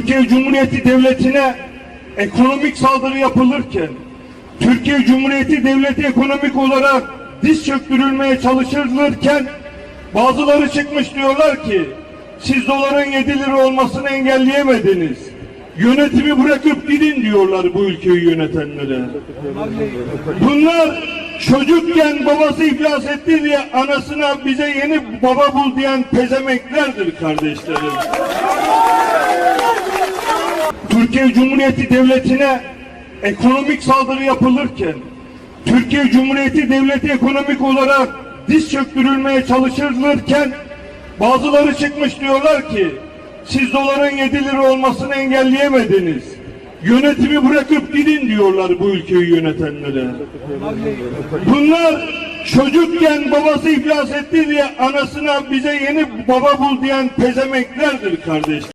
Türkiye Cumhuriyeti Devleti'ne ekonomik saldırı yapılırken, Türkiye Cumhuriyeti Devleti ekonomik olarak diz çöktürülmeye çalışılırken bazıları çıkmış diyorlar ki siz doların 7 lira olmasını engelleyemediniz. Yönetimi bırakıp gidin diyorlar bu ülkeyi yönetenlere. Bunlar çocukken babası iflas etti diye anasına bize yeni baba bul diyen pezemeklerdir kardeşlerim. Türkiye Cumhuriyeti Devleti'ne ekonomik saldırı yapılırken, Türkiye Cumhuriyeti Devleti ekonomik olarak diz çöktürülmeye çalışılırken bazıları çıkmış diyorlar ki siz doların 7 lira olmasını engelleyemediniz. Yönetimi bırakıp gidin diyorlar bu ülkeyi yönetenlere. Bunlar çocukken babası iflas etti diye anasına bize yeni baba bul diyen pezemeklerdir kardeşler.